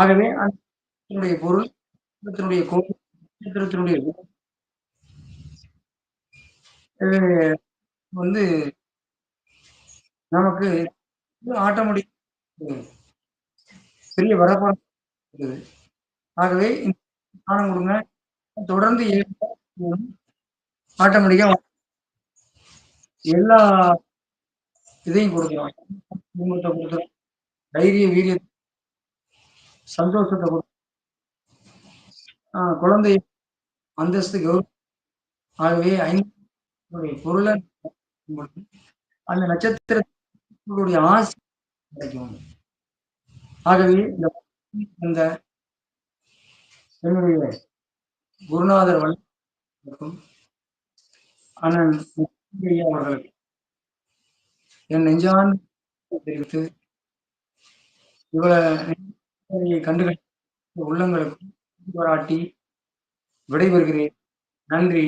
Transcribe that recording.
ஆகவே அந்த பொருள் நட்சத்திரத்தினுடைய கோணம் நட்சத்திரத்தினுடைய வந்து நமக்கு ஆட்டோமேட்டிக் பெரிய வரப்பாடு இருக்குது ஆகவே தானம் கொடுங்க. தொடர்ந்து ஆட்டோமேட்டிக்கா எல்லா இதையும் கொடுக்கலாம். தைரிய வீரியத்தை சந்தோஷத்தை கொடுத்து குழந்தை அந்தஸ்து கௌரவம் ஆகவே ஐந்து பொருளை அந்த நட்சத்திரத்தினுடைய ஆசை கிடைக்கும். ஆகவே இந்த அந்த என்னுடைய குருநாதர் வல்லும் அண்ணன் அவர்களுக்கு என் நெஞ்சான் தெரிவித்து இவ்வளவு கண்டு உள்ளங்களுக்கும் பாராட்டி விடைபெறுகிறேன். நன்றி.